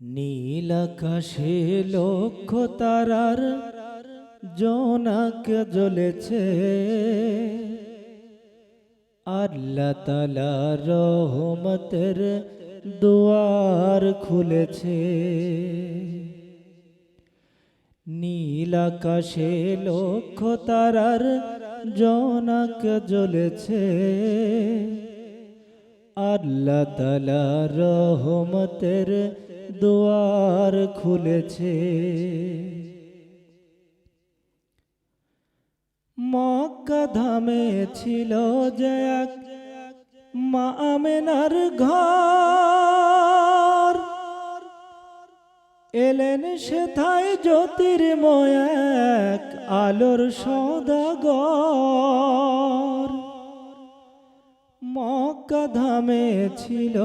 নীল আকাশে লক্ষ তারার জোনাক জ্বলেছে। আল্লাহ তালা রহমতের দুয়ার খুলেছে। নীল আকাশে লক্ষ তারার জোনাক জ্বলেছে। আল্লাহ তালা রহমতের দুয়ার খুলেছে। মক্কা ধামে ছিল এক মা আমেনার ঘর। এলেন সেথায় জ্যোতির্ময় এক আলোর সদাগর। মক্কা ধামে ছিল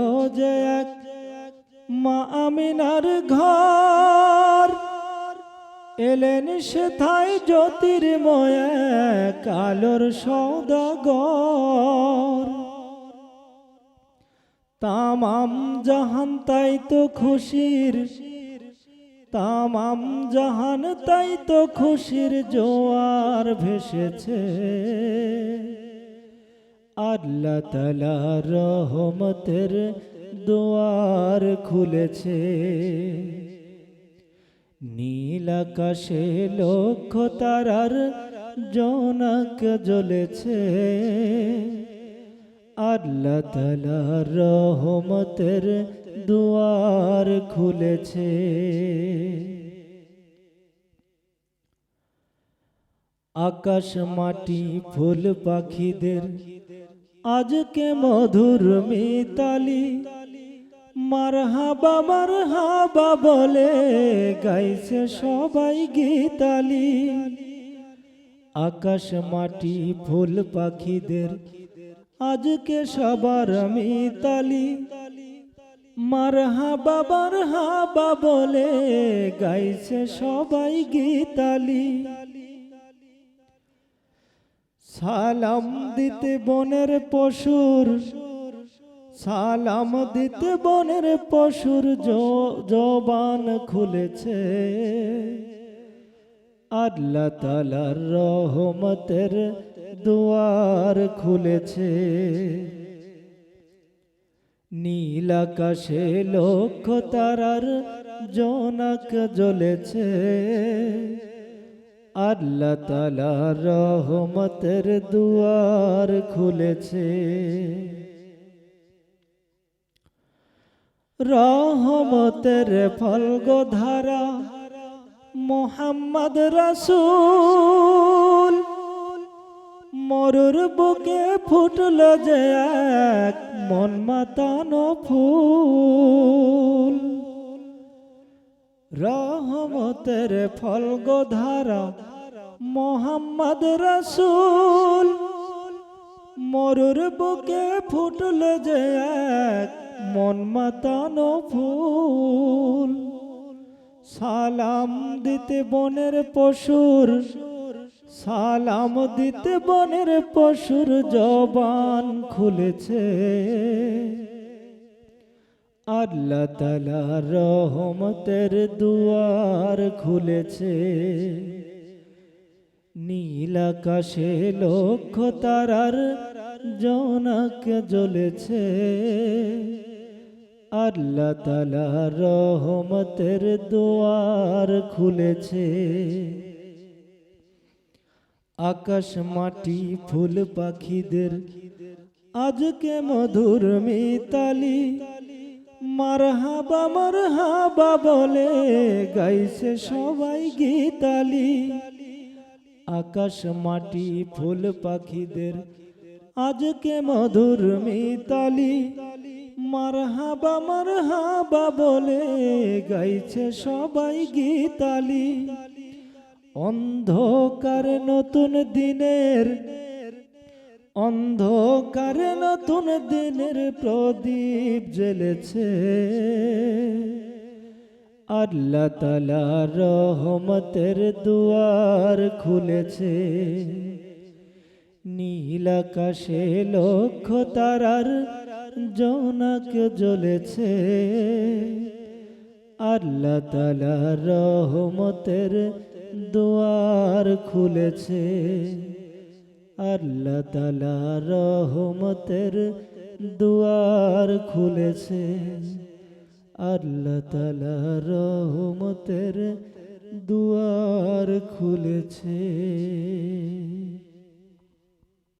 এক মা আমিনার ঘর। এলেন সেথায় জ্যোতির্ময় এক আলোর সদাগর। তামাম জাহান তাই তো খুশির, তামাম জাহান তাই তো খুশির জোয়ার ভেসেছে। আল্লাহ তালা রহমতের দুয়ার খুলেছে। নীল আকাশে লক্ষ তারার জনক জ্বলেছে। আল্লাহ তালা রহমতের দুয়ার খুলেছে। আকাশ মাটি, ফুল পাখিদের, আজকে মধুর মিতালি মারহাবা মারহাবা বলে গাইছে সবাই গীতালি। আকাশ মাটি, ফুল পাখিদের, আজকে সবার আমি মিতালি মারহাবা মারহাবা বলে গাইছে সবাই গীতালি। সালাম দিতে বনের পশুর সালাম দিতে বনের পশুর জবান খুলেছে। আল্লাহ তালার রহমতের দুয়ার খুলেছে। নীল আকাশে লক্ষ তারার জনক জ্বলেছে। আল্লাহ তালার রহমতের দুয়ার খুলেছে। রহমতের ফলগধারা মোহাম্মদ রাসূল। মরুর বুকে ফুটল যে এক মন মাতানো ফুল। রহমতের ফলগধারা মোহাম্মদ রাসূল। মরুর বুকে ফুটল যে এক মন মাতানো ফুল। সালাম দিতে বনের পশুর, সালাম দিতে বনের পশুর জবান খুলেছে। আল্লাহ তালা রহমতের দুয়ার খুলেছে। নীল আকাশে লক্ষ তারার জনক জ্বলেছে। আল্লাহ তালা রহমতের দুয়ার খুলেছে। আকাশ মাটি, ফুল পাখিদের, আজকে মধুর মিতালি। মারহাবা মারহাবা বলে গাইছে সবাই গীতালি। আকাশ মাটি, ফুল পাখিদের, আজকে মধুর মিতালি। মারহাবা মারহাবা বলে গাইছে সবাই গীতালি। অন্ধকার নতুন দিনের, অন্ধকার নতুন দিনের প্রদীপ জ্বলেছে। আল্লাহ তালা রহমতের দুয়ার খুলেছে। নীল আকাশে লক্ষ তারার জনক জ্বলেছে। আল্লাহ তালা রহমতের দুয়ার খুলেছে। আল্লাহ তালা রহমতের দুয়ার খুলেছে। আল্লাহ তালা রহমতের দুয়ার খুলেছে।